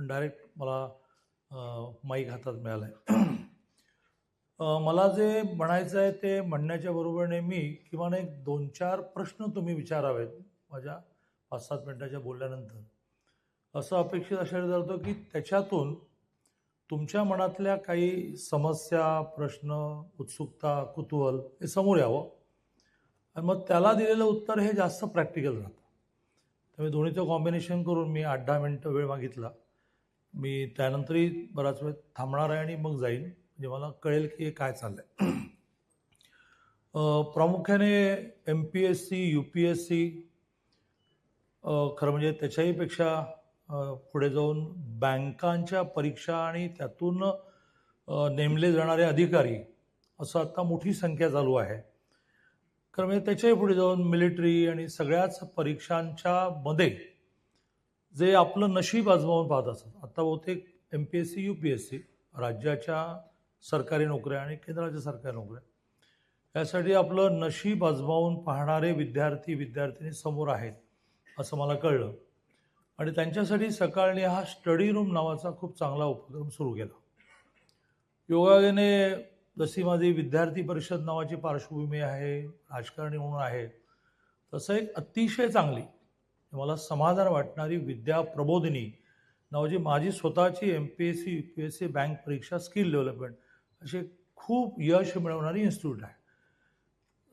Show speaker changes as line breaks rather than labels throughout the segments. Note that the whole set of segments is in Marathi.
पण डायरेक्ट मला माईक हातात मिळाला आहे मला जे म्हणायचं आहे ते म्हणण्याच्या बरोबरीने मी किमान एक दोन चार प्रश्न तुम्ही विचारावेत माझ्या पाच सात मिनटाच्या बोलल्यानंतर. असं अपेक्षित असायला जातो की त्याच्यातून तुमच्या मनातल्या काही समस्या प्रश्न उत्सुकता कुतूहल हे समोर यावं. आणि मग त्याला दिलेलं उत्तर हे जास्त प्रॅक्टिकल राहतं. त्यामुळे दोन्हीचं कॉम्बिनेशन करून मी आठ दहा मिनटं वेळ मागितला. मी त्यानंतरही बराच वेळ थांबणार आहे आणि मग जाईन. म्हणजे मला कळेल की हे काय चाललं आहे प्रामुख्याने M P S C U P S C खरं म्हणजे त्याच्याही पेक्षा पुढे जाऊन बँकांच्या परीक्षा आणि त्यातून नेमले जाणारे अधिकारी असं आता मोठी संख्या चालू आहे. खरं म्हणजे त्याच्याही पुढे जाऊन मिलिटरी आणि सगळ्याच परीक्षांच्या मध्ये जे आपलं नशीब आजमावून पाहत असतात. आत्ता बहुतेक M P S C U P S C राज्याच्या सरकारी नोकऱ्या आणि केंद्राच्या सरकारी नोकऱ्या यासाठी आपलं नशीब आजमावून पाहणारे विद्यार्थी विद्यार्थिनी समोर आहेत असं मला कळलं. आणि त्यांच्यासाठी सकाळने हा स्टडी रूम नावाचा खूप चांगला उपक्रम सुरू केला. योगायोगाने जशी माझी विद्यार्थी परिषद नावाची पार्श्वभूमी आहे राजकारणी म्हणून आहे तसं एक अतिशय चांगली मला समाधान वाटणारी विद्या प्रबोधिनी नावाची माझी स्वतःची M P S C U P S C bank परीक्षा स्किल डेव्हलपमेंट असे खूप यश मिळवणारी इन्स्टिट्यूट आहे.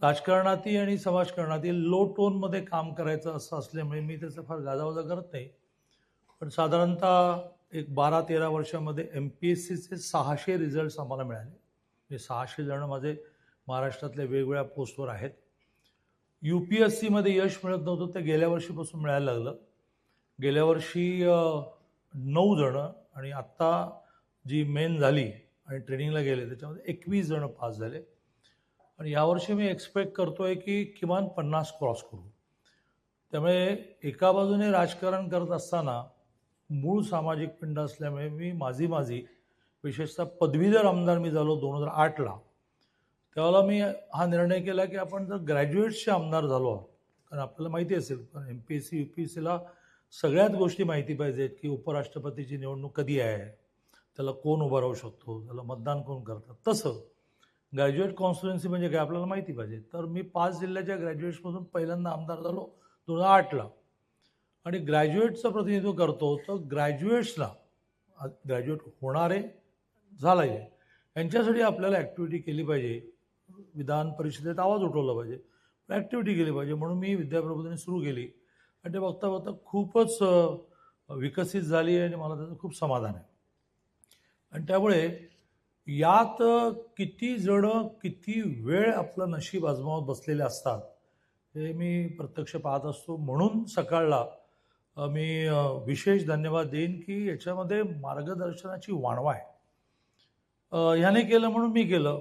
राजकारणातील आणि समाजकारणातील लो टोनमध्ये काम करायचं असं असल्यामुळे मी त्याचं फार गाजावाजा करत नाही. पण साधारणतः एक बारा तेरा वर्षामध्ये एम पी एस सीचे सहाशे रिझल्ट्स आम्हाला मिळाले. म्हणजे सहाशे जणं माझे महाराष्ट्रातल्या वेगवेगळ्या पोस्टवर आहेत. यू पी एस सीमध्ये यश मिळत नव्हतं ते गेल्या वर्षीपासून मिळायला लागलं. गेल्या वर्षी नऊ जणं आणि आत्ता जी मेन झाली आणि ट्रेनिंगला गेले त्याच्यामध्ये एकवीस जणं पास झाले. आणि यावर्षी मी एक्सपेक्ट करतो आहे की किमान पन्नास क्रॉस करू. त्यामुळे एका बाजूने राजकारण करत असताना मूळ सामाजिक पिंड असल्यामुळे मी माझी माझी विशेषतः पदवीधर आमदार मी झालो दोन हजार आठला. त्यावेळेला मी हा निर्णय केला की आपण जर ग्रॅज्युएट्सचे आमदार झालो आहोत कारण आपल्याला माहिती असेल पण M P S C U P S सीला सगळ्याच गोष्टी माहिती पाहिजेत की उपराष्ट्रपतीची निवडणूक कधी आहे त्याला कोण उभं राहू शकतो त्याला मतदान कोण करतात तसं ग्रॅज्युएट कॉन्स्टिट्युएन्सी म्हणजे काय आपल्याला माहिती पाहिजे. तर मी पाच जिल्ह्याच्या ग्रॅज्युएट्समधून पहिल्यांदा आमदार झालो दोन हजार आठला. आणि ग्रॅज्युएटचं प्रतिनिधित्व करतो तर ग्रॅज्युएट्सला ग्रॅज्युएट होणारे झालाय. यांच्यासाठी आपल्याला ॲक्टिव्हिटी केली पाहिजे. विधान परिषदेत आवाज उठवला पाहिजे. ॲक्टिव्हिटी केली पाहिजे. म्हणून मी विद्याप्रबोधिनी सुरू केली. आणि ते बघता बघता खूपच विकसित झाली आणि मला त्याचं खूप समाधान आहे. आणि त्यामुळे यात किती जणं किती वेळ आपलं नशीब आजमावत बसलेले असतात हे मी प्रत्यक्ष पाहत असतो. म्हणून सकाळला मी विशेष धन्यवाद देईन की याच्यामध्ये मार्गदर्शनाची वाणवा आहे. ह्याने केलं म्हणून मी केलं.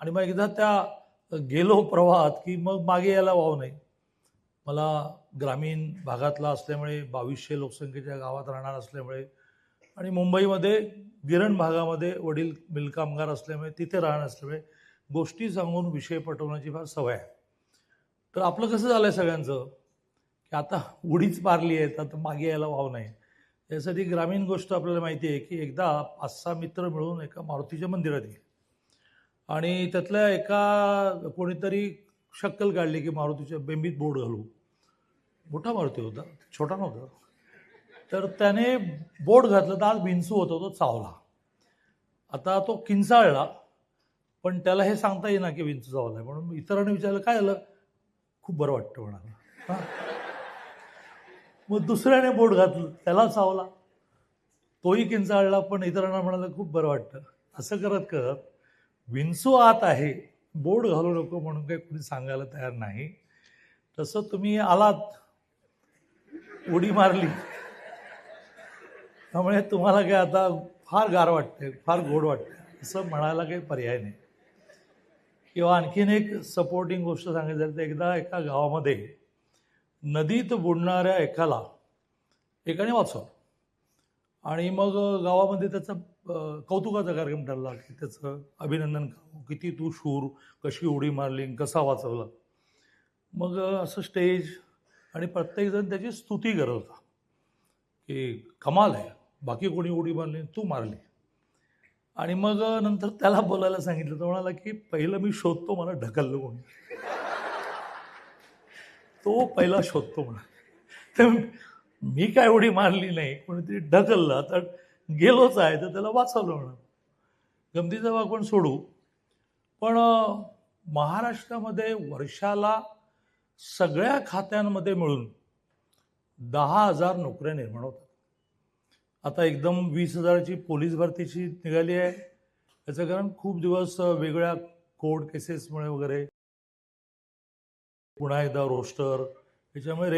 आणि मग एकदा त्या गेलो प्रवाहात की मग मागे यायला वाव नाही. मला ग्रामीण भागातला असल्यामुळे बावीसशे लोकसंख्येच्या गावात राहणार असल्यामुळे आणि मुंबईमध्ये गिरण भागामध्ये वडील मिलकामगार असल्यामुळे तिथे राहणार असल्यामुळे गोष्टी सांगून विषय पटवण्याची फार सवय आहे. तर आपलं कसं झालं आहे सगळ्यांचं? की आता उडीच मारली आहे तर मागे यायला वाव नाही. यासाठी ग्रामीण गोष्ट आपल्याला माहिती आहे की एकदा पाच सहा मित्र मिळून एका मारुतीच्या मंदिरात गेले. आणि त्यातल्या एका कोणीतरी शक्कल काढली की मारुतीच्या बेंबीत बोर्ड घालू. मोठा मारुती होता छोटा नव्हता. तर त्याने बोर्ड घातलं तर आज भिंसू होता तो चावला. आता तो किंचाळला पण त्याला हे सांगता येईना की विंचू चावला आहे. म्हणून इतरांनी विचारलं काय झालं? खूप बरं वाटतं म्हणाला. मग दुसऱ्याने बोट घातलं त्याला चावला. तोही किंचाळला पण इतरांना म्हणाला खूप बरं वाटतं. असं करत करत विंचू आत आहे. बोर्ड घालू नको म्हणून काही कुणी सांगायला तयार नाही. तसं तुम्ही आलात. उडी मारली. त्यामुळे तुम्हाला काय आता फार गार वाटते फार गोड वाटते असं म्हणायला काही पर्याय नाही. किंवा आणखीन एक सपोर्टिंग गोष्ट सांगायची तर एकदा एका गावामध्ये नदीत बुडणाऱ्या एकाला एकाने वाचवलं. आणि मग गावामध्ये त्याचा कौतुकाचा कार्यक्रम ठरला की त्याचं अभिनंदन करावं. किती तू शूर कशी उडी मारली कसा वाचवला. मग असं स्टेज आणि प्रत्येकजण त्याची स्तुती करत होता. की कमाल आहे. बाकी कोणी उडी मारली तू मारली. आणि मग नंतर त्याला बोलायला सांगितलं. तर म्हणाला की पहिलं मी शोधतो मला ढकललं कोणी. तो पहिला शोधतो म्हणा तर मी काय उडी मारली नाही. कोणीतरी ढकललं. तर गेलोच आहे तर त्याला वाचवलं म्हणून गमतीचा भाग पण सोडू. पण महाराष्ट्रामध्ये वर्षाला सगळ्या खात्यांमध्ये मिळून दहा हजार नोकऱ्या निर्माण होतात. आता एकदम वीस हजाराची पोलीस भरतीची निघाली आहे. याचं कारण खूप दिवस वेगळ्या कोर्ट केसेसमुळे वगैरे पुन्हा एकदा रोस्टर याच्यामुळे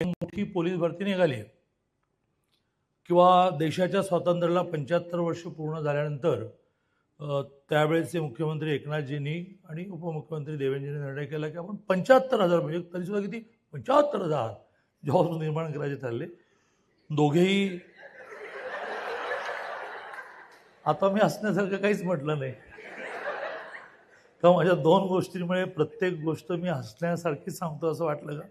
मोठी पोलीस भरती निघाली आहे. किंवा देशाच्या स्वातंत्र्याला पंच्याहत्तर वर्ष पूर्ण झाल्यानंतर त्यावेळेसचे त्यावेळेचे मुख्यमंत्री एकनाथजींनी आणि उपमुख्यमंत्री देवेंद्रजींनी निर्णय केला की आपण पंच्याहत्तर हजार म्हणजे तरीसुद्धा किती? पंच्याहत्तर हजार जॉब्स निर्माण करायचे ठरले. दोघेही आता मी हसण्यासारखं काहीच म्हटलं नाही. का माझ्या दोन गोष्टींमुळे प्रत्येक गोष्ट मी हसण्यासारखी सांगतो असं वाटलं का?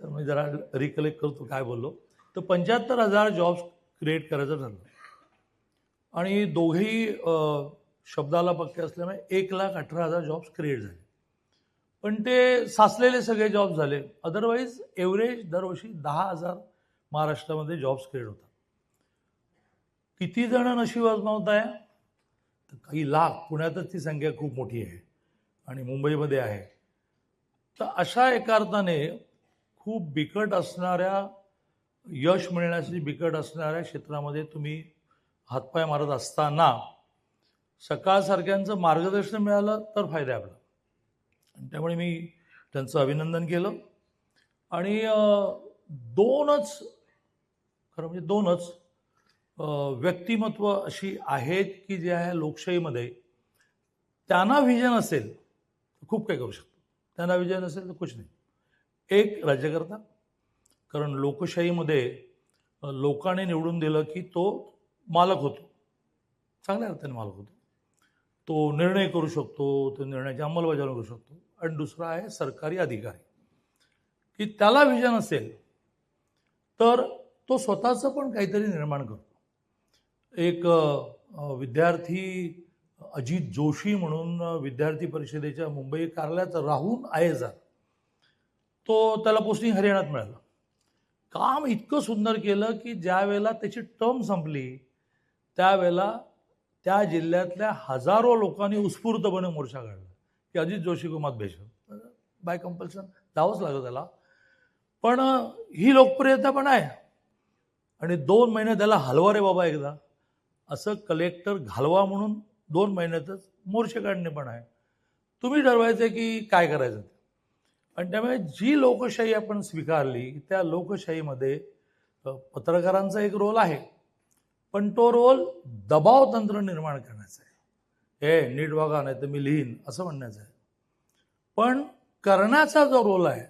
तर मी जरा रिकलेक्ट करतो काय बोललो. तर पंच्याहत्तर हजार जॉब्स क्रिएट करायचं ठरलं. आणि दोघेही शब्दाला पक्के असल्यामुळे एक लाख अठरा हजार जॉब्स क्रिएट झाले. पण ते साचलेले सगळे जॉब झाले. अदरवाईज एव्हरेज दरवर्षी दहा हजार महाराष्ट्रामध्ये जॉब्स क्रिएट होतात. किती जण नशीब आजमावत आहे? तर काही लाख. पुण्यातच ती संख्या खूप मोठी आहे. आणि मुंबईमध्ये आहे. तर अशा एका अर्थाने खूप बिकट असणाऱ्या यश मिळण्यासाठी बिकट असणाऱ्या क्षेत्रामध्ये तुम्ही हातपाय मारत असताना सकाळसारख्यांचं मार्गदर्शन मिळालं तर फायदा आहे आपला. आणि त्यामुळे मी त्यांचं अभिनंदन केलं. आणि दोनच खरं म्हणजे दोनच व्यक्तिमत्व अशी आहेत की जे आहे लोकशाहीमध्ये. त्यांना विजन असेल तर खूप काही करू शकतो. त्यांना विजन असेल तर कुछ नाही. एक राज्यकर्ता कारण लोकशाहीमध्ये लोकाने निवडून दिलं की तो मालक होतो. चांगल्या अर्थाने मालक होतो. तो निर्णय करू शकतो तो निर्णयाची अंमलबजावणी करू शकतो. आणि दुसरा आहे सरकारी अधिकारी. की त्याला विजन असेल तर तो स्वतःचं पण काहीतरी निर्माण करतो. एक विद्यार्थी अजित जोशी म्हणून विद्यार्थी परिषदेच्या मुंबई कार्यालयात राहून आहे जा. तो त्याला पोस्टिंग हरियाणात मिळालं. काम इतकं सुंदर केलं की ज्या वेळेला त्याची टर्म संपली त्यावेळेला त्या जिल्ह्यातल्या हजारो लोकांनी उत्स्फूर्तपणे मोर्चा काढला. की अजित जोशी कुमार मत बाय कंपल्शन जावंच लागलं त्याला. पण ही लोकप्रियता पण आहे. आणि दोन महिने त्याला हलवा रे बाबा एकदा. असं कलेक्टर घालवा म्हणून दोन महिन्यातच मोर्चे काढणे पण आहे. तुम्ही ठरवायचं की काय करायचं? आणि त्यामुळे जी लोकशाही आपण स्वीकारली त्या लोकशाहीमध्ये पत्रकारांचा एक रोल आहे. पण तो रोल दबाव तंत्र निर्माण करण्याचा आहे. हे नीट बघा नाही तर मी लिहीन असं म्हणण्याचं आहे. पण करण्याचा जो रोल आहे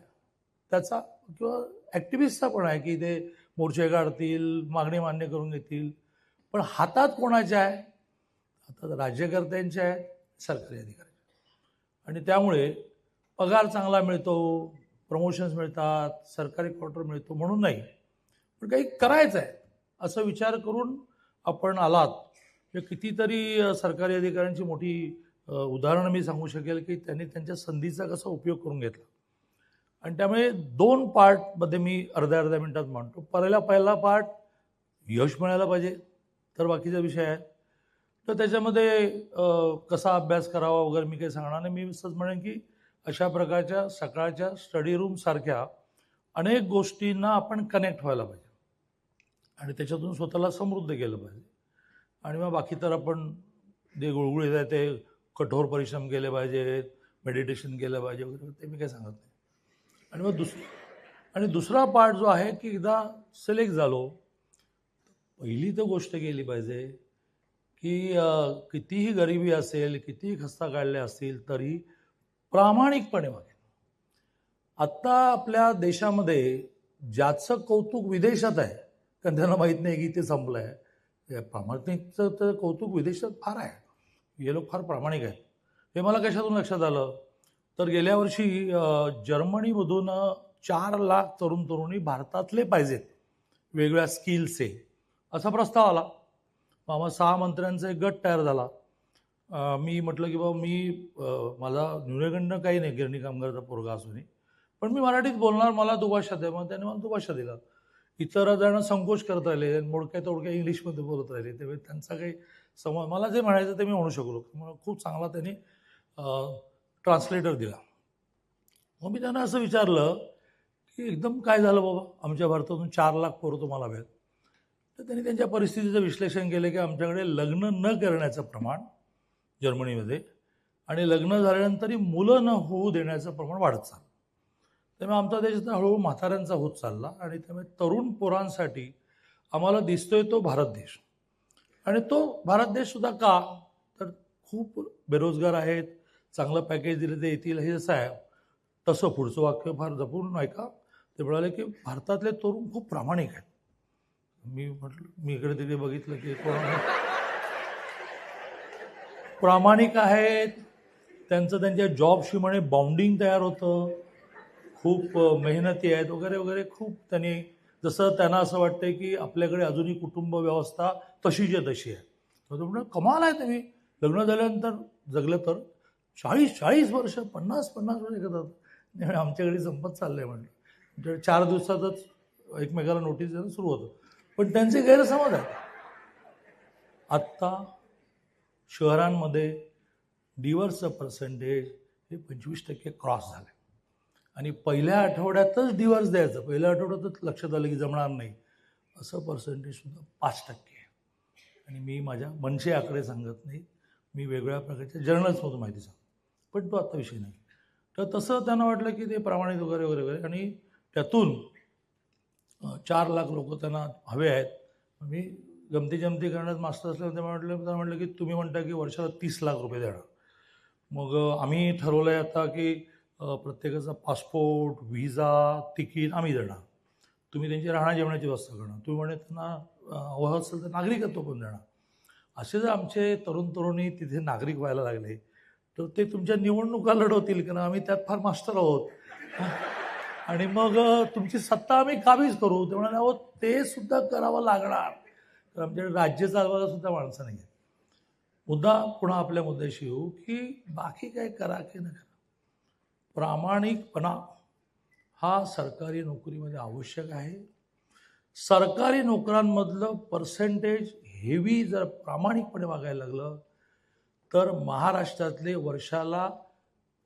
त्याचा किंवा ॲक्टिव्हिस्टचा पण आहे की ते मोर्चे काढतील मागणी मान्य करून घेतील. पण हातात कोणाच्या आहे? हातात राज्यकर्त्यांच्या आहेत सरकारी अधिकारी. आणि त्यामुळे पगार चांगला मिळतो प्रमोशन्स मिळतात सरकारी क्वार्टर मिळतो म्हणून नाही. पण काही करायचं आहे असं विचार करून आपण आलात. म्हणजे कितीतरी सरकारी अधिकाऱ्यांची मोठी उदाहरणं मी सांगू शकेल की त्यांनी त्यांच्या संधीचा कसा उपयोग करून घेतला. आणि त्यामुळे दोन पार्टमध्ये मी अर्ध्या अर्ध्या मिनिटात मांडतो. पहिला पहिला पार्ट यश मिळायला पाहिजे. तर बाकीचा विषय आहे. तर त्याच्यामध्ये कसा अभ्यास करावा वगैरे मी काही सांगणार नाही. मी असंच म्हणेन की अशा प्रकारच्या सकाळच्या स्टडी रूमसारख्या अनेक गोष्टींना आपण कनेक्ट व्हायला पाहिजे. आणि त्याच्यातून स्वतःला समृद्ध केलं पाहिजे. आणि मग बाकी तर आपण जे गुळगुळीत आहे ते कठोर परिश्रम केले पाहिजेत मेडिटेशन केलं पाहिजे वगैरे ते मी काही सांगत नाही. आणि मग दुस आणि दुसरा पार्ट जो आहे की एकदा सिलेक्ट झालो पहिली तर गोष्ट केली पाहिजे की कितीही गरिबी असेल कितीही खस्ता काढल्या असतील तरी प्रामाणिकपणे वागेल आत्ता आपल्या देशामध्ये ज्याचं कौतुक विदेशात आहे कारण त्यांना माहीत नाही की ते संपलं आहे प्रामाणिकचं तर कौतुक विदेशात फार आहे. हे लोक फार प्रामाणिक आहेत. हे मला कशातून लक्षात आलं? तर गेल्या वर्षी जर्मनीमधून चार लाख तरुण तरुणी भारतातले पाहिजेत वेगळ्या स्किल्सचे. असा प्रस्ताव आला. मग सहा मंत्र्यांचा एक गट तयार झाला. मी म्हटलं की बाबा मी माझा न्यूनगंड काही नाही गिरणी कामगारचा पोरगा असूनही पण मी मराठीत बोलणार मला दुभाषा द्या मग त्याने मला दुभाषा दिला. इतर जण संकोच करत राहिले मोडक्या तोडक्या इंग्लिशमध्ये बोलत राहिले. तेव्हा त्यांचा काही संवाद मला जे म्हणायचं ते मी म्हणू शकलो. मला खूप चांगला त्यांनी ट्रान्सलेटर दिला. मग मी त्यांना असं विचारलं की एकदम काय झालं बाबा? आमच्या भारतातून चार लाख पोरं तुम्हाला हव्यात तर त्यांनी त्यांच्या परिस्थितीचं विश्लेषण केलं की आमच्याकडे लग्न न करण्याचं प्रमाण जर्मनीमध्ये. आणि लग्न झाल्यानंतरही मुलं न होऊ देण्याचं प्रमाण वाढत चाललं. त्यामुळे आमचा देश आता हळूहळू म्हाताऱ्यांचा होत चालला आणि त्यामुळे तरुण पोरांसाठी आम्हाला दिसतोय तो भारत देश. आणि तो भारत देशसुद्धा का? तर खूप बेरोजगार आहेत चांगलं पॅकेज दिलं ते येतील हे जसं आहे. तसं पुढचं वाक्य फार जपून ऐका. ते म्हणाले की भारतातले तरुण खूप प्रामाणिक आहेत. मी म्हटलं मी इकडे तिकडे बघितलं की कोणा प्रामाणिक आहेत. त्यांचं त्यांच्या जॉबशी म्हणे बाउंडिंग तयार होतं. खूप मेहनती आहेत वगैरे वगैरे. खूप त्यांनी जसं त्यांना असं वाटतं की आपल्याकडे अजूनही कुटुंब व्यवस्था तशीच्या आहे तशी आहे. तर कमाल आहे तुम्ही. लग्न झाल्यानंतर जगलं तर चाळीस चाळीस वर्ष पन्नास पन्नास वर्ष करतात आमच्याकडे संपत चाललंय म्हणलं म्हणजे चार दिवसातच एकमेकाला नोटीस देणं सुरू होतं. पण त्यांचे गैरसमज आहेत. आत्ता शहरांमध्ये डिवोर्सचं पर्सेंटेज हे पंचवीस टक्के क्रॉस झालं आणि पहिल्या आठवड्यातच डिवर्स द्यायचं. पहिल्या आठवड्यातच लक्षात आलं की जमणार नाही. असं पर्सेंटेजसुद्धा पाच टक्के आहे. आणि मी माझ्या मनसे आकडे सांगत नाही. मी वेगवेगळ्या प्रकारच्या जर्नल्समधून माहिती सांगतो. पण तो आत्ता विषय नाही. तर तसं त्यांना वाटलं की ते प्रामाणिक वगैरे वगैरे वगैरे. आणि त्यातून चार लाख लोक त्यांना हवे आहेत. मी गमती जमती करण्यात मास्टर असल्यामुळे ते म्हटलं तर म्हटलं की तुम्ही म्हणता की वर्षाला तीस लाख रुपये देणार. मग आम्ही ठरवलं आहे आता की प्रत्येकाचा पासपोर्ट व्हिजा तिकीट आम्ही देणार. तुम्ही त्यांची राहण्या जेवणाची व्यवस्था करणार. तुम्ही म्हणे त्यांना हवं असेल तर नागरिकत्व पण देणार. असे जर आमचे तरुण तरुणी तिथे नागरिक व्हायला लागले तर ते तुमच्या निवडणुका लढवतील कारण आम्ही त्यात फार मास्टर आहोत. आणि मग तुमची सत्ता आम्ही काबीज करू. ते म्हणाले अहो ते सुद्धा करावं लागणार. तर आमच्याकडे राज्य चालवायला सुद्धा माणसं नाही आहेत मुद्दा पुन्हा आपल्या मुद्द्याशी येऊ की बाकी काय करा की न करा. प्रामाणिकपणा हा सरकारी नोकरीमध्ये आवश्यक आहे. सरकारी नोकरांमधलं पर्सेंटेज हेवी जर प्रामाणिकपणे वागायला लागलं तर महाराष्ट्रातले वर्षाला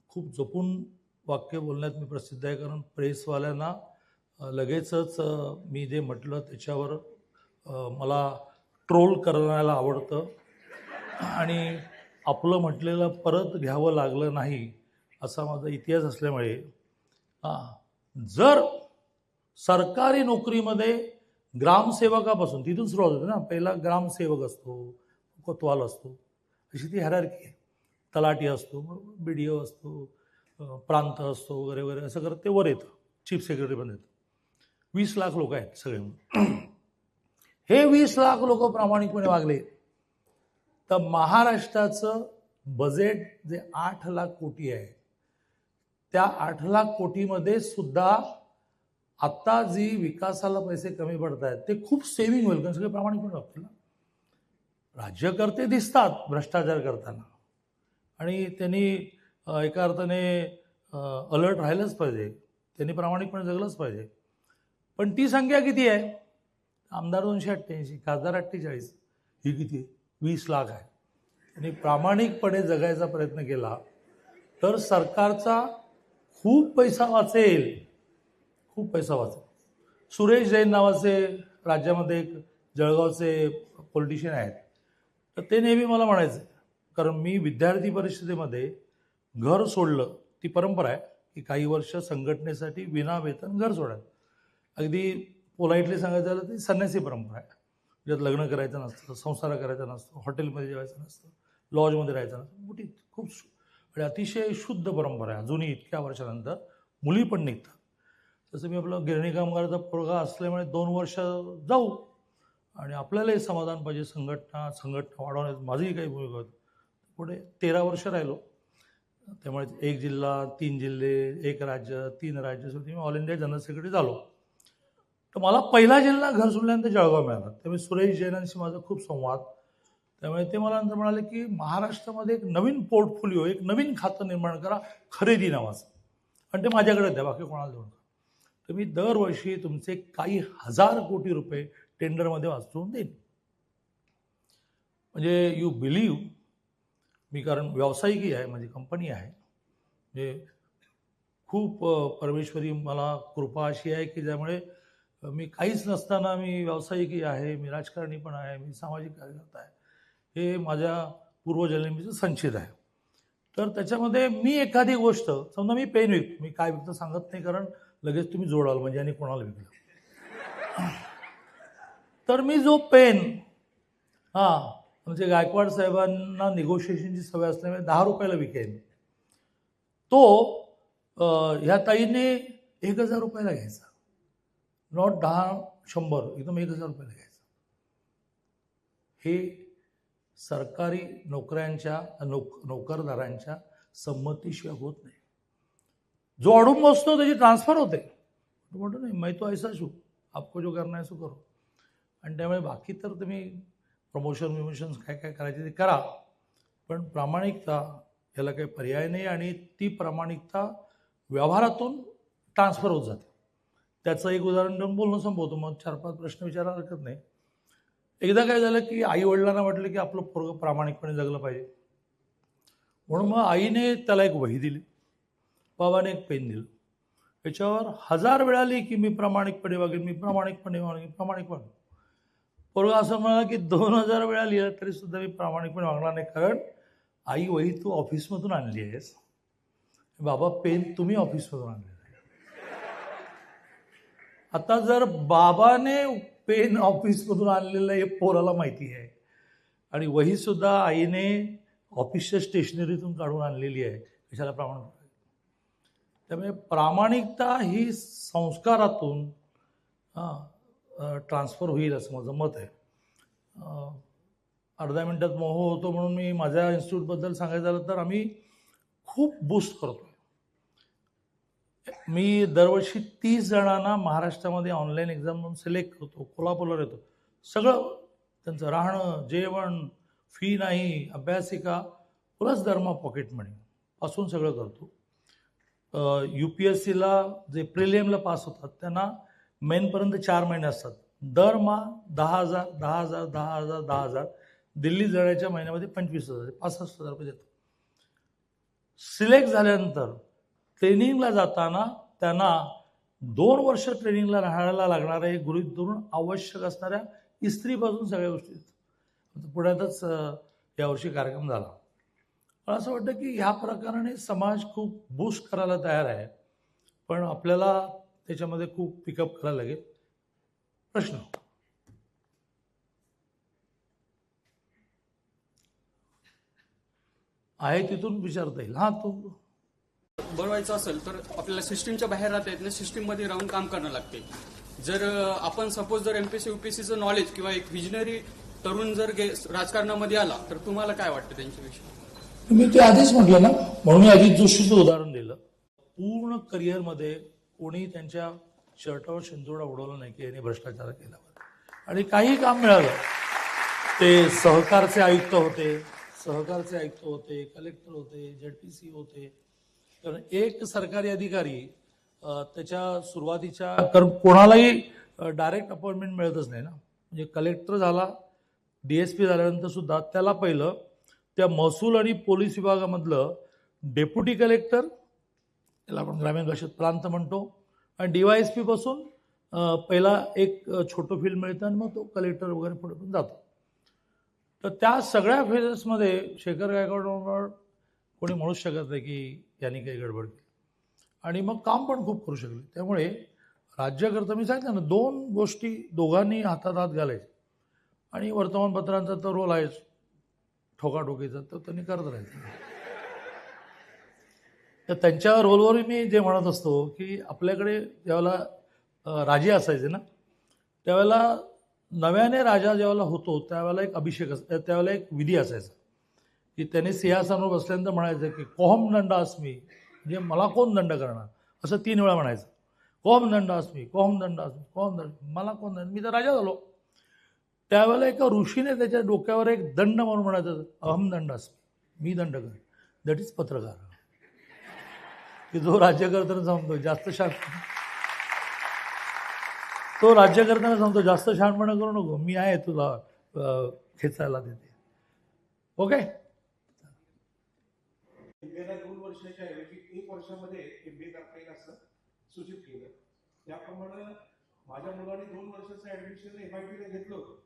खूप जपून वाक्य बोलण्यात मी प्रसिद्ध आहे. कारण प्रेसवाल्यांना लगेचच मी जे म्हटलं त्याच्यावर मला ट्रोल करण्याला आवडतं. आणि आपलं म्हटलेलं परत घ्यावं लागलं नाही असा माझा इतिहास असल्यामुळे हां जर सरकारी नोकरीमध्ये ग्रामसेवकापासून तिथून सुरुवात होते ना पहिला ग्रामसेवक असतो कोतवाल असतो अशी ती हॅरार्की आहे. तलाठी असतो बी डी ओ असतो प्रांत असतो वगैरे वगैरे असं करत ते वर येतं चीफ सेक्रेटरी पण येतं वीस लाख लोक आहेत सगळे म्हणून. हे वीस लाख लोक प्रामाणिकपणे वागले. तर महाराष्ट्राचं बजेट जे आठ लाख कोटी आहे त्या आठ लाख कोटीमध्ये सुद्धा आत्ता जी विकासाला पैसे कमी पडत आहेत ते खूप सेव्हिंग होईल कारण सगळे प्रामाणिकपणे वागतील ना. राज्यकर्ते दिसतात भ्रष्टाचार करताना. आणि त्यांनी एका अर्थाने अलर्ट राहिलंच पाहिजे. त्यांनी प्रामाणिकपणे जगलंच पाहिजे. पण ती संख्या किती आहे? आमदार दोनशे अठ्ठ्याऐंशी खासदार अठ्ठेचाळीस. ही किती? वीस लाख आहे. आणि प्रामाणिकपणे जगायचा प्रयत्न केला. तर सरकारचा खूप पैसा वाचेल. खूप पैसा वाचेल. सुरेश जैन नावाचे राज्यामध्ये एक जळगावचे पॉलिटिशियन आहेत. तर ते नेहमी मला म्हणायचे कारण मी विद्यार्थी परिषदेमध्ये घर सोडलं. ती परंपरा आहे की काही वर्ष संघटनेसाठी विना वेतन घर सोडायचं. अगदी पोलाईटली सांगायचं झालं ती संन्यासी परंपरा आहे. ज्यात लग्न करायचं नसतं संसार करायचा नसतो हॉटेलमध्ये जेवायचं नसतं लॉजमध्ये राहायचं नसतं. मोठी खूप आणि म्हणजे अतिशय शुद्ध परंपरा आहे. अजूनही इतक्या वर्षानंतर मुली पण निघतात. तसं मी आपलं गिरणी कामगाराचा पोरगा असल्यामुळे दोन वर्ष जाऊ आणि आपल्यालाही समाधान पाहिजे. संघटना संघटना वाढवण्यात माझीही काही भूमिका होती. पुढे तेरा वर्ष राहिलो. त्यामुळे एक जिल्हा तीन जिल्हे एक राज्य तीन राज्य मी ऑल इंडिया जनरल सेक्रेटरी झालो. तर मला पहिला जिल्हा घर सोडल्यानंतर जळगाव मिळाला. त्यामुळे सुरेश जैनांशी माझा खूप संवाद. त्यामुळे ते मला नंतर म्हणाले की महाराष्ट्रामध्ये एक नवीन पोर्टफोलिओ एक नवीन खातं निर्माण करा खरेदी नावाचं. आणि ते माझ्याकडे द्या बाकी कोणाला देऊ नका. तर मी दरवर्षी तुमचे काही हजार कोटी रुपये टेंडरमध्ये वाचवून देईन. म्हणजे यू बिलीव मी कारण व्यावसायिकही आहे माझी कंपनी आहे. म्हणजे खूप परमेश्वरी मला कृपा अशी आहे की ज्यामुळे मी काहीच नसताना मी व्यावसायिकही आहे मी राजकारणी पण आहे मी सामाजिक कार्यकर्ता आहे. हे माझ्या पूर्वजन्मीचं संचित आहे. तर त्याच्यामध्ये मी एखादी गोष्ट समजा मी पेन विकतो मी काय विकतो सांगत नाही कारण लगेच तुम्ही जोडाल म्हणजे आणि कोणाला विकलं? तर मी जो पेन हां म्हणजे गायकवाड साहेबांना निगोशिएशनची सवय असल्यामुळे दहा रुपयाला विकेन. तो ह्या ताईने एक हजार रुपयाला घ्यायचा. नॉट दहा शंभर एकदम एक हजार रुपयाला घ्यायचा हे सरकारी नोकऱ्यांच्या नोक नोकरदारांच्या संमतीशिवाय होत नाही. जो अडून बसतो त्याची ट्रान्सफर होते. तो म्हणतो नाही मैं तो ऐसा शू आपको जो करना है सो करो. आणि त्यामुळे बाकी तर तुम्ही प्रमोशन विमोशन काय काय करायचे ते करा. पण प्रामाणिकता याला काही पर्याय नाही आणि ती प्रामाणिकता व्यवहारातून ट्रान्सफर होत जाते. त्याचं एक उदाहरण देऊन बोलणं संपवतो. मग चार पाच प्रश्न विचारायला हरकत नाही. एकदा काय झालं की आई वडिलांना वाटलं की आपलं पोरगं प्रामाणिकपणे जगलं पाहिजे. म्हणून मग आईने त्याला एक वही दिली. बाबाने एक पेन दिलं. याच्यावर हजार वेळा आली की मी प्रामाणिकपणे वागेन मी प्रामाणिकपणे वागेन प्रामाणिकपणे पोरगा असं म्हणाला की दोन हजार वेळा लिहिलं तरी सुद्धा मी प्रामाणिकपणे वागणार नाही कारण आई वही तू ऑफिसमधून आणली आहेस. बाबा पेन तुम्ही ऑफिसमधून आणले आहे आता जर बाबाने पेन ऑफिसमधून आणलेलं हे पोराला माहिती आहे आणि वहीसुद्धा आईने ऑफिसच्या स्टेशनरीतून काढून आणलेली आहे कशाला प्रमाण त्यामुळे प्रामाणिकता ही संस्कारातून ट्रान्सफर होईल असं माझं मत आहे. अर्ध्या मिनटात मोह होतो म्हणून मी माझ्या इन्स्टिट्यूटबद्दल सांगायचं झालं तर आम्ही खूप बूस्ट करतो मी दरवर्षी तीस जणांना महाराष्ट्रामध्ये ऑनलाईन एक्झाम म्हणून सिलेक्ट करतो कोल्हापूरला येतो सगळं त्यांचं राहणं जेवण फी नाही अभ्यासिका प्लस धर्मा पॉकेट मनी पासून सगळं करतो. यू पी एस सीला जे प्रिलियमला पास होतात त्यांना मेनपर्यंत चार महिने असतात. दरमा दहा हजार दहा हजार दहा हजार दहा हजार. दिल्ली जाण्याच्या महिन्यामध्ये पंचवीस हजार पासष्ट हजार रुपये देतो सिलेक्ट झाल्यानंतर ट्रेनिंगला जाताना त्यांना दोन वर्ष ट्रेनिंगला राहायला लागणाऱ्या हे गृहित धरून आवश्यक असणाऱ्या इस्त्रीपासून सगळ्या गोष्टी आहेत. पुण्यातच यावर्षी कार्यक्रम झाला. मला असं वाटतं की ह्या प्रकाराने समाज खूप बूस्ट करायला तयार आहे. पण आपल्याला त्याच्यामध्ये खूप पिकअप करायला लागेल. प्रश्न. आहे तिथून विचारता येईल. हां तू
बनवायचं असेल तर आपल्याला सिस्टीमच्या बाहेर राहता येत नाही. सिस्टीममध्ये राहून काम करणं लागते. जर आपण सपोज जर एमपीसी युपीसीचं नॉलेज किंवा एक विजनरी तरुण जर राजकारणामध्ये आला तर तुम्हाला काय वाटतं त्यांच्याविषयी?
मी ते आधीच म्हटलं ना. म्हणून मी अजित जोशीचं उदाहरण दिलं. पूर्ण करिअरमध्ये कोणी त्यांच्या शर्टावर शिंदोडा उडवला नाही की याने भ्रष्टाचार केला. आणि काही काम मिळालं. ते सहकारचे आयुक्त होते सहकारचे आयुक्त होते कलेक्टर होते जेडपीसी होते. कारण एक सरकारी अधिकारी त्याच्या सुरुवातीच्या कारण कोणालाही डायरेक्ट अपॉइंटमेंट मिळतच नाही ना. म्हणजे कलेक्टर झाला डी एस पी झाल्यानंतर सुद्धा त्याला पहिलं त्या महसूल आणि पोलीस विभागामधलं डेप्युटी कलेक्टर त्याला आपण ग्रामीण भाषेत प्रांत म्हणतो आणि डी वाय एस पीपासून पहिला एक छोटं फील्ड मिळतं आणि मग तो कलेक्टर वगैरे पुढे पण जातो. तर त्या सगळ्या फेजेसमध्ये शेखर गायकवाड कोणी म्हणूच शकत नाही की त्यांनी काही गडबड केली. आणि मग काम पण खूप करू शकले. त्यामुळे राज्याकरता मी सांगितलं ना दोन गोष्टी दोघांनी हातात हात घालायचे. आणि वर्तमानपत्रांचा तर रोल आहेच. ठोकाठोकीचा तर त्यांनी करत राहायचं. तर त्यांच्या रोलवर मी जे म्हणत असतो की आपल्याकडे ज्यावेळेला राजे असायचे ना त्यावेळेला नव्याने राजा ज्यावेळेला होतो त्यावेळेला एक अभिषेक अस त्यावेळेला एक विधी असायचा. की त्याने सिंहासनावर बसल्यानंतर म्हणायचं की कोहम दंड अस्मी म्हणजे मला कोण दंड करणार? असं तीन वेळा म्हणायचं. कोहम दंडास्मी कोहम दंडास्मी कोहम दंड मला कोण दंड मी तर राजा झालो. त्यावेळेला एका ऋषीने त्याच्या डोक्यावर एक दंड म्हणून म्हणायचं अहम दंडास्मी मी दंड कर दॅट इज पत्रकार. की जो राज्य करताना सांगतो जास्त शांत. तो राज्य करताना सांगतो जास्त शहाणपणा करू नको मी आहे तुला खेचायला देते. ओके
एमबीएला दोन वर्षाच्या ऐवजी एक वर्षामध्ये एमबीए करता येईल असं सूचित केलं. त्याप्रमाणे माझ्या मुलाने दोन वर्षाचं ऍडमिशन एम आय टीला घेतलं होतं.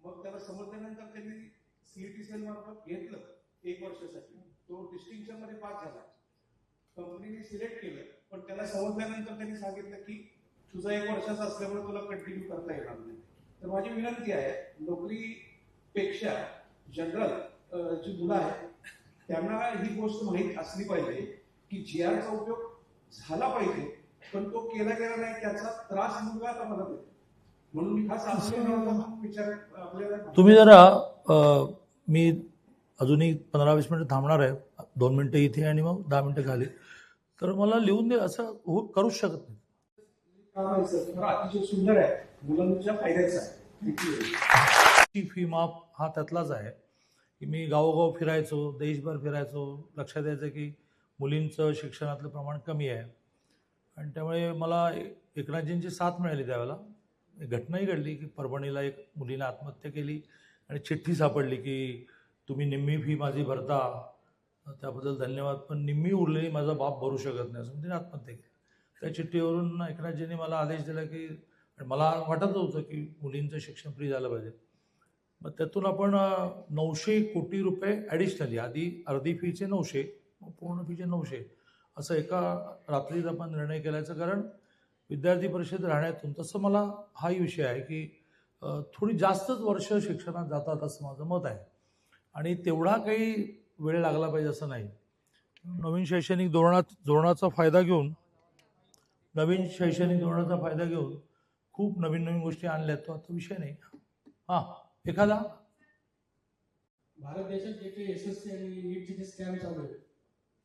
मग त्याला समजल्यानंतर त्यांनी सीईटी सेल मार्फत घेतलं एक वर्षासाठी. तो डिस्टिंक्शनमध्ये पास झाला. कंपनीने सिलेक्ट केलं पण त्याला समजल्यानंतर त्यांनी सांगितलं की तुझा एक वर्षाचा असल्यामुळे तुला कंटिन्यू करता येणार नाही. तर माझी विनंती आहे नोकरीपेक्षा जनरल जी मुलं आहेत त्यांना ही गोष्ट माहीत असली पाहिजे की जी आरचा उपयोग झाला पाहिजे पण तो केला गेला नाही त्याचा त्रास मुलगा आता मला म्हणून मी खास विचार आपल्याला
तुम्ही जरा मी अजूनही पंधरा वीस मिनिटं थांबणार आहे. दोन मिनटं इथे आणि मग दहा मिनटं खाली. तर मला लिहून दे असं हो करूच शकत नाही.
अतिशय सुंदर आहे. मुलांच्या फायद्याचं आहे.
फी माफ हा त्यातलाच आहे. की मी गावोगाव फिरायचो देशभर फिरायचो. लक्षात यायचं की मुलींचं शिक्षणातलं प्रमाण कमी आहे. आणि त्यामुळे मला एकनाथजींची साथ मिळाली त्यावेळेला. एक घटनाही घडली की परभणीला एक मुलीने आत्महत्या केली आणि चिठ्ठी सापडली की तुम्ही निम्मी फी माझी भरता. त्याबद्दल धन्यवाद. पण निम्मी उरलेली माझा बाप भरू शकत नाही असं तिने आत्महत्या केली. त्या चिठ्ठीवरून एकनाथजींनी मला आदेश दिला की मला वाटत होतं की मुलींचं शिक्षण फ्री झालं पाहिजे. मग त्यातून आपण नऊशे कोटी रुपये ॲडिशनली आधी अर्धी फीचे नऊशे मग पूर्ण फीचे नऊशे असं एका रात्रीत आपण निर्णय केल्याचं कारण विद्यार्थी परिषद राहण्यातून तसं मला हाही विषय आहे की थोडी जास्तच वर्ष शिक्षणात जातात असं माझं मत आहे. आणि तेवढा काही वेळ लागला पाहिजे असं नाही. नवीन शैक्षणिक धोरणात धोरणाचा फायदा घेऊन नवीन शैक्षणिक धोरणाचा फायदा घेऊन खूप नवीन नवीन गोष्टी आणल्या तो आता विषय नाही. हां. एखादा?
भारत देशात जे काही एस एस सी आणि नीटचे जे स्कॅम चालू आहेत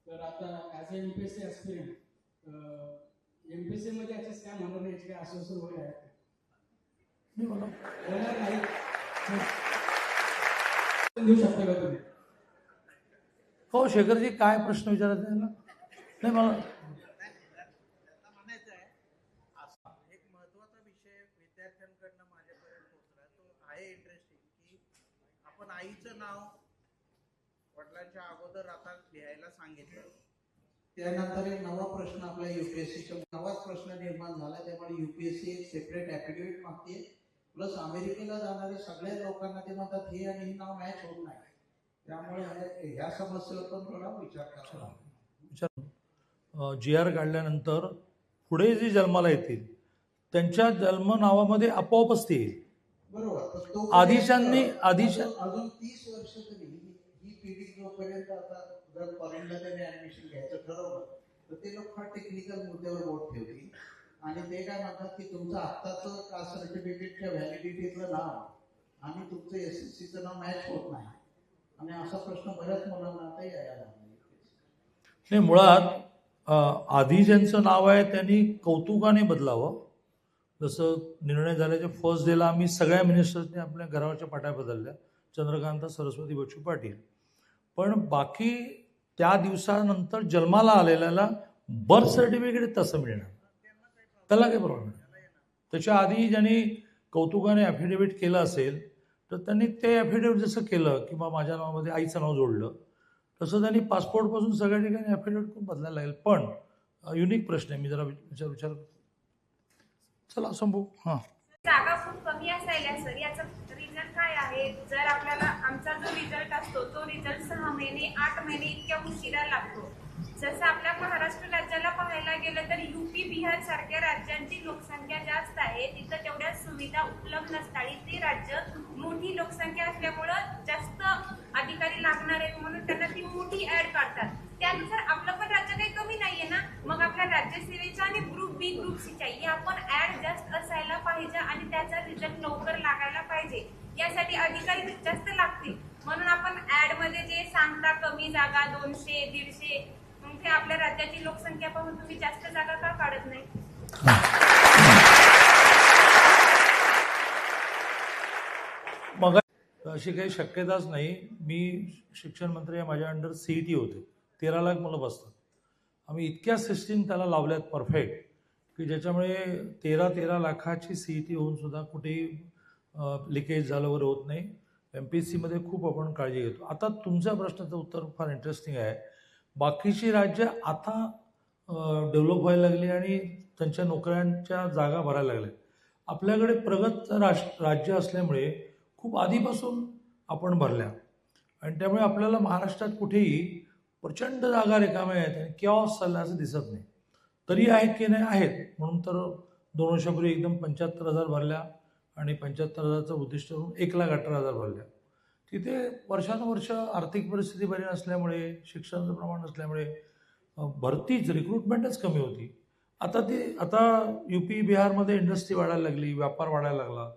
तर आता as a M P S C aspirant M P S C मध्ये याचे स्कॅम होणार नाही याचे काही आश्वासन वगैरे आहे?
मी
होणार. नाही. देऊ शकता का तुम्ही?
हो शेखरजी काय प्रश्न विचारायचा आहे ना नाही मला
आता म्हणायचं आहे असा एक महत्त्वाचा विषय विद्यार्थ्यांकडनं माझ्यापर्यंत पोहोचला तो आहे इंटरेस्टिंग की आपण आईचं नाव वडिलांच्या अगोदर आता लिहायला सांगितलं. त्यानंतर एक नवा प्रश्न आपल्या युपीएससीचा नवाच प्रश्न निर्माण झाला त्यामुळे युपीएससी एक सेपरेट ॲफिडेव्हिट मागते. प्लस अमेरिकेला जाणारे सगळ्या लोकांना ते म्हणतात हे आणि हे नाव मॅच होत नाही. त्यामुळे ह्या समस्येवर पण थोडा विचार करावा
विचार. जी आर काढल्यानंतर पुढे जे जन्माला येतील त्यांच्या जन्म नावामध्ये आपोआपच ते येईल.
बरोबर.
आधीच्या-
अजून- अजून तीस वर्ष तरी ही जोपर्यंत आता जर फॉरेनला त्यांनी ऍडमिशन घ्यायचं ठरवलं तर ते लोक फार टेक्निकल मुद्द्यावर बोट ठेवतील. आणि ते काय म्हणतात की तुमचं आत्ताचं कास्ट सर्टिफिकेटच्या व्हॅलिडिटीतलं नाव आणि तुमचं एस एस सीचं नाव मॅच होत नाही. आणि असा प्रश्न बऱ्याच मुलांना आता यायला
नाही मुळात आधी ज्यांचं नाव आहे त्यांनी कौतुकाने बदलावं. जसं निर्णय झाल्याच्या फर्स्ट डेला आम्ही सगळ्या मिनिस्टर्सने आपल्या घरावरच्या पाट्या बदलल्या. चंद्रकांत सरस्वती बच्चू पाटील. पण बाकी त्या दिवसानंतर जन्माला आलेल्याला बर्थ सर्टिफिकेट तसं मिळणार. त्याला काही प्रॉब्लेम नाही. त्याच्या आधी ज्यांनी कौतुकाने ॲफिडेव्हिट केलं असेल तर त्यांनी ते ॲफिडेव्हिट जसं केलं किंवा माझ्या नावामध्ये आईचं नाव जोडलं तसं त्यांनी पासपोर्टपासून सगळ्या ठिकाणी ॲफिडेव्हिट करून बदलायला लागेल. पण युनिक प्रश्न आहे. मी जरा विचार विचार चला संभू हां.
जागा खूप कमी असायला सर. याचा आहे. जर आपल्याला आमचा जो रिझल्ट असतो तो रिझल्ट सहा महिने आठ महिने इतक्या उशिरा लागतो. जसं आपल्या महाराष्ट्र राज्याला पाहायला गेलं तर युपी बिहार सारख्या राज्यांची लोकसंख्या जास्त आहे. तिथं तेवढ्या सुविधा उपलब्ध नसतात. ते राज्य मोठी लोकसंख्या असल्यामुळं जास्त अधिकारी लागणार आहेत म्हणून त्यांना ती मोठी ऍड काढतात त्यानुसार आपलं पण राज्य काही कमी नाहीये ना मग आपल्या राज्यसेवेच्या आणि ग्रुप बी ग्रुप सीच्या या पण ऍड जास्त असायला पाहिजे आणि त्याचा रिझल्ट लवकर लागायला पाहिजे. यासाठी अधिकारी जास्त लागतील. म्हणून आपण ऍडमध्ये जे सांगता कमी जागा दोनशे दीडशे ते आपल्या राज्याची लोकसंख्या पाहून तुम्ही जास्त जागा का काढत नाही?
मग अशी काही शक्यताच नाही. मी शिक्षण मंत्री माझ्या अंडर सी टी होते. तेरा लाख मुलं बसतात. आम्ही इतक्या सिस्टीम त्याला लावल्यात परफेक्ट की ज्याच्यामुळे तेरा तेरा लाखाची सी ई टी होऊन सुद्धा कुठेही लिकेज झालं वगैरे होत नाही. एम पी एस सीमध्ये खूप आपण काळजी घेतो. आता तुमच्या प्रश्नाचं उत्तर फार इंटरेस्टिंग आहे. बाकीची राज्य आता डेव्हलप व्हायला लागली आणि त्यांच्या नोकऱ्यांच्या जागा भरायला लागल्या आपल्याकडे प्रगत राष्ट्र राज्य असल्यामुळे खूप आधीपासून आपण भरल्या. आणि त्यामुळे आपल्याला महाराष्ट्रात कुठेही प्रचंड जागा रिकाम्या आहेत आणि किऑस चालला असं दिसत नाही. तरी आहेत की नाही? आहेत. म्हणून तर दोन वर्षापूर्वी एकदम पंच्याहत्तर हजार भरल्या आणि पंच्याहत्तर हजारचं उद्दिष्ट करून एक लाख अठरा हजार भरल्या. तिथे वर्षानुवर्ष आर्थिक परिस्थिती बरी नसल्यामुळे शिक्षणाचं प्रमाण नसल्यामुळे भरतीच रिक्रुटमेंटच कमी होती. आता ती आता यू पी बिहारमध्ये इंडस्ट्री वाढायला लागली व्यापार वाढायला लागला.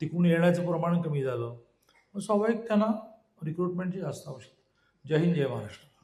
तिकडून येण्याचं प्रमाण कमी झालं. मग स्वाभाविक त्यांना रिक्रुटमेंटची जास्त आवश्यक जय हिंद जय महाराष्ट्र.